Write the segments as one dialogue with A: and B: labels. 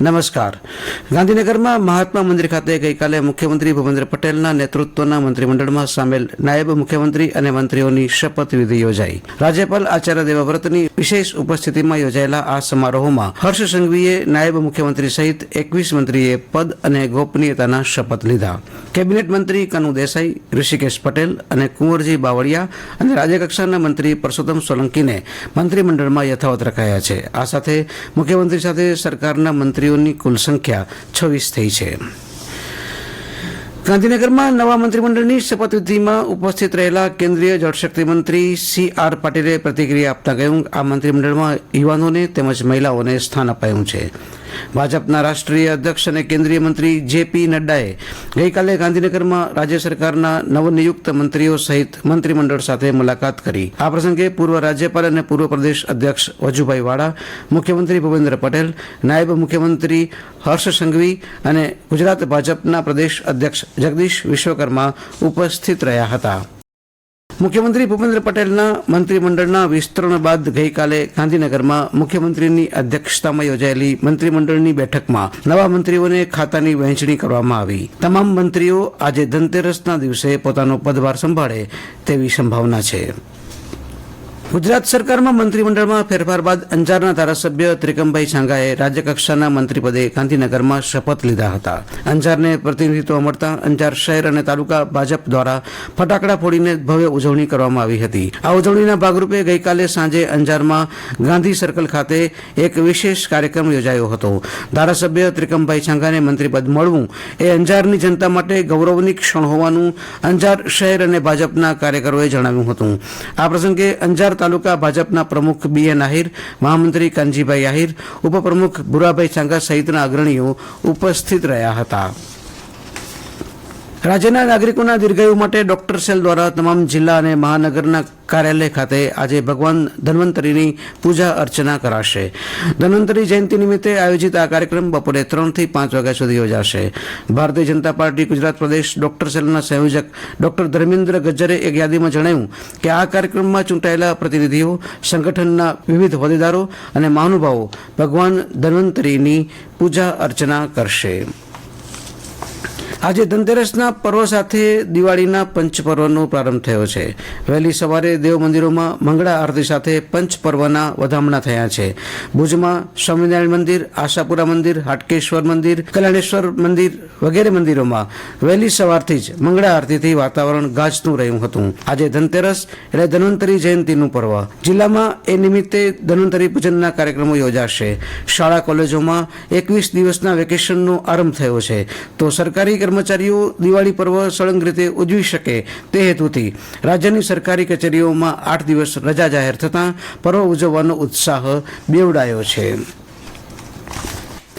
A: નમસ્કાર. ગાંધીનગરમાં મહાત્મા મંદિર ખાતે ગઈકાલે મુખ્યમંત્રી ભૂપેન્દ્ર પટેલના નેતૃત્વના મંત્રીમંડળમાં સામેલ નાયબ મુખ્યમંત્રી અને મંત્રીઓની શપથવિધિ યોજાઈ. રાજ્યપાલ આચાર્ય દેવવ્રતની વિશેષ ઉપસ્થિતિમાં યોજાયેલા આ સમારોહમાં હર્ષ સંઘવીએ નાયબ મુખ્યમંત્રી સહિત એકવીસ મંત્રીએ પદ અને ગોપનીયતાના શપથ લીધા. કેબિનેટ મંત્રી કનુ દેસાઈ, ઋષિકેશ પટેલ અને કુંવરજી બાવળિયા અને રાજ્યકક્ષાના મંત્રી પરસોત્તમ સોલંકીને મંત્રીમંડળમાં યથાવત રખાયા છે. આ સાથે મુખ્યમંત્રી સાથે સરકારના મંત્રીઓની કુલ સંખ્યા છવ્વીસ થઈ છે. ગાંધીનગરમાં નવા મંત્રીમંડળની શપથવિધિમાં ઉપસ્થિત રહેલા કેન્દ્રીય જળશક્તિ મંત્રી સી આર પાટીલે પ્રતિક્રિયા આપતા કહ્યું, આ મંત્રીમંડળમાં યુવાનોને તેમજ મહિલાઓને સ્થાન અપાયું છે. ભાજપના રાષ્ટ્રીય અધ્યક્ષ અને કેન્દ્રીય મંત્રી જે પી નડ્ડાએ ગઈકાલે ગાંધીનગરમાં રાજ્ય સરકારના નવનિયુક્ત મંત્રીઓ સહિત મંત્રીમંડળ સાથે મુલાકાત કરી. આ પ્રસંગે પૂર્વ રાજ્યપાલ અને પૂર્વ પ્રદેશ અધ્યક્ષ વજુભાઈ વાળા, મુખ્યમંત્રી ભૂપેન્દ્ર પટેલ, નાયબ મુખ્યમંત્રી હર્ષ સંઘવી અને ગુજરાત ભાજપના પ્રદેશ અધ્યક્ષ જગદીશ વિશ્વકર્મા ઉપસ્થિત રહ્યા હતા. મુખ્યમંત્રી ભૂપેન્દ્ર પટેલના મંત્રીમંડળના વિસ્તરણ બાદ ગઈકાલે ગાંધીનગરમાં મુખ્યમંત્રીની અધ્યક્ષતામાં યોજાયેલી મંત્રીમંડળની બેઠકમાં નવા મંત્રીઓને ખાતાની વહેંચણી કરવામાં આવી. તમામ મંત્રીઓ આજે ધનતેરસના દિવસે પોતાનો પદભાર સંભાળે તેવી સંભાવના છે. ગુજરાત સરકારમાં મંત્રીમંડળમાં ફેરફાર બાદ અંજારના ધારાસભ્ય ત્રિકમભાઈ સાંઘાએ રાજ્યકક્ષાના મંત્રીપદે ગાંધીનગરમાં શપથ લીધા હતા. અંજારને પ્રતિનિધિત્વ મળતા અંજાર શહેર અને તાલુકા ભાજપ દ્વારા ફટાકડા ફોડીને ભવ્ય ઉજવણી કરવામાં આવી હતી. આ ઉજવણીના ભાગરૂપે ગઈકાલે સાંજે અંજારમાં ગાંધી સર્કલ ખાતે એક વિશેષ કાર્યક્રમ યોજાયો હતો. ધારાસભ્ય ત્રિકમભાઈ સાંઘાને મંત્રીપદ મળવું એ અંજારની જનતા માટે ગૌરવની ક્ષણ હોવાનું અંજાર શહેર અને ભાજપના કાર્યકરોએ જણાવ્યું હતું. આ પ્રસંગે અંજાર તાલુકા ભાજપના પ્રમુખ બી એન આહિર મહામંત્રી કાનજીભાઈ આહિર, ઉપપ્રમુખ ભુરાભાઈ ચાંગા સહિતના અગ્રણીઓ ઉપસ્થિત રહ્યા હતા. રાજ્યના નાગરિકોના દીર્ઘાયુ માટે ડોક્ટર સેલ દ્વારા તમામ જિલ્લા અને મહાનગરના કાર્યાલય ખાતે આજે ભગવાન ધન્વંતરીની પૂજા અર્ચના કરાશે. ધન્વંતરી જયંતિ નિમિત્તે આયોજિત આ કાર્યક્રમ બપોરે ત્રણથી પાંચ વાગ્યા સુધી યોજાશે. ભારતીય જનતા પાર્ટી ગુજરાત પ્રદેશ ડોક્ટર સેલના સંયોજક ડોક્ટર ધર્મેન્દ્ર ગજ્જરે એક યાદીમાં જણાવ્યું કે આ કાર્યક્રમમાં ચૂંટાયેલા પ્રતિનિધિઓ, સંગઠનના વિવિધ હોદ્દેદારો અને મહાનુભાવો ભગવાન ધન્વંતરીની પૂજા અર્ચના કરશે. આજે ધનતેરસના પર્વ સાથે દિવાળીના પંચપર્વનો પ્રારંભ થયો છે. વહેલી સવારે દેવ મંદિરોમાં મંગળા આરતી સાથે પંચપર્વના વધામણા થયા છે. ભુજમાં સ્વામિનારાયણ મંદિર, આશાપુરા મંદિર, હાટકેશ્વર મંદિર, કલ્યાણેશ્વર મંદિર વગેરે મંદિરોમાં વહેલી સવારથી જ મંગળા આરતીથી વાતાવરણ ગાજતું રહ્યું હતું. આજે ધનતેરસ એટલે ધન્વંતરી જયંતિનું પર્વ. જિલ્લામાં એ નિમિત્તે ધન્વંતરી પૂજનના કાર્યક્રમો યોજાશે. શાળા કોલેજોમાં એકવીસ દિવસના વેકેશનનો આરંભ થયો છે. તો સરકારી કર્મચારીઓ દિવાળી પર્વ સળંગ રીતે ઉજવી શકે તે હેતુથી રાજ્યની સરકારી કચેરીઓમાં આઠ દિવસ રજા જાહેર થતાં પર્વ ઉજવવાનો ઉત્સાહ બેવડાયો છે.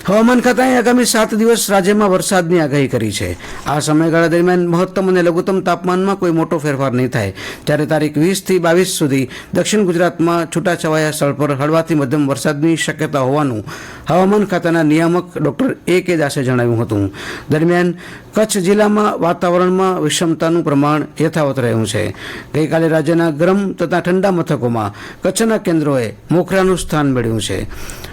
A: હવામાન ખાતાએ આગામી સાત દિવસ રાજ્યમાં વરસાદની આગાહી કરી છે. આ સમયગાળા દરમિયાન મહત્તમ અને લઘુત્તમ તાપમાનમાં કોઈ મોટો ફેરફાર નહીં થાય. જ્યારે તારીખ વીસથી બાવીસ સુધી દક્ષિણ ગુજરાતમાં છૂટાછવાયા સ્થળ પર હળવાથી મધ્યમ વરસાદની શક્યતા હોવાનું હવામાન ખાતાના નિયામક ડોક્ટર એ કે દાસે જણાવ્યું હતું. દરમિયાન કચ્છ જિલ્લામાં વાતાવરણમાં વિષમતાનું પ્રમાણ યથાવત રહ્યું છે. ગઈકાલે રાજ્યના ગરમ તથા ઠંડા મથકોમાં કચ્છના કેન્દ્રોએ મોખરાનું સ્થાન મેળવ્યું છે.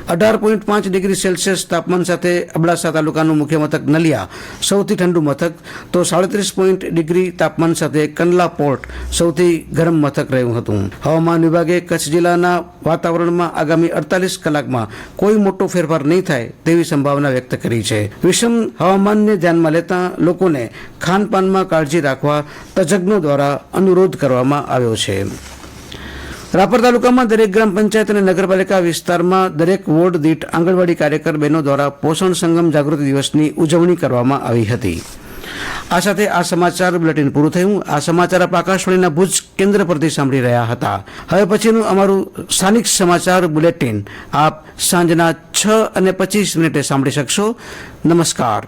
A: અઢાર પોઈન્ટ પાંચ ડિગ્રી સેલ્સિયસ તાપમાન સાથે અબડાસા તાલુકાનું મુખ્ય મથક નલિયા, સૌથી ઠંડુ મથક, તો સાડત્રીસ પોઈન્ટ ડિગ્રી તાપમાન સાથે કંડલા પોર્ટ સૌથી ગરમ મથક રહ્યું હતું. હવામાન વિભાગે કચ્છ જિલ્લાના વાતાવરણમાં આગામી અડતાલીસ કલાકમાં કોઈ મોટો ફેરફાર નહીં થાય તેવી સંભાવના વ્યક્ત કરી છે. વિષમ હવામાનને ધ્યાનમાં લેતા લોકોને ખાનપાનમાં કાળજી રાખવા તજજ્ઞો દ્વારા અનુરોધ કરવામાં આવ્યો છે. રાપર તાલુકામાં દરેક ગ્રામ પંચાયત અને નગરપાલિકા વિસ્તારમાં દરેક વોર્ડ દીઠ આંગણવાડી કાર્યકર બહેનો દ્વારા પોષણ સંગમ જાગૃતિ દિવસની ઉજવણી કરવામાં આવી હતી. આ સાથે આ સમાચાર બુલેટિન પૂરું થયું. આ સમાચાર આપ આકાશવાણીના ભુજ કેન્દ્ર પરથી સાંભળી રહ્યા હતા. હવે પછીનું અમારું સ્થાનિક સમાચાર બુલેટિન આપ સાંજના છ અને પચીસ મિનિટે સાંભળી શકશો. નમસ્કાર.